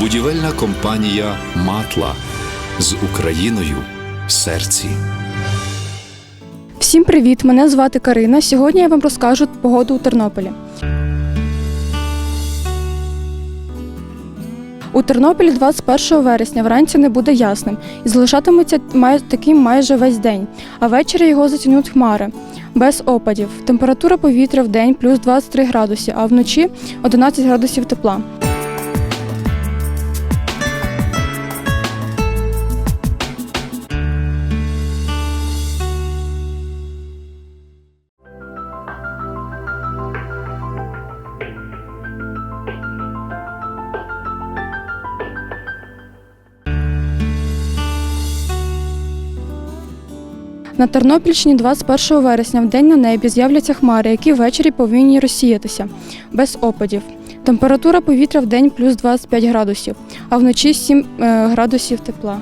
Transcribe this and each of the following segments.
Будівельна компанія Матла з Україною в серці. Всім привіт! Мене звати Карина. Сьогодні я вам розкажу погоду у Тернополі. У Тернополі 21 вересня вранці не буде ясним і залишатиметься май- таким майже весь день, а ввечері його затягнуть хмари без опадів. Температура повітря в день плюс 23 градуси, а вночі 11 градусів тепла. На Тернопільщині 21 вересня в день на небі з'являться хмари, які ввечері повинні розсіятися без опадів. Температура повітря в день плюс 25 градусів, а вночі 7 е, градусів тепла.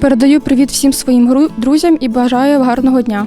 Передаю привіт всім своїм друзям і бажаю гарного дня.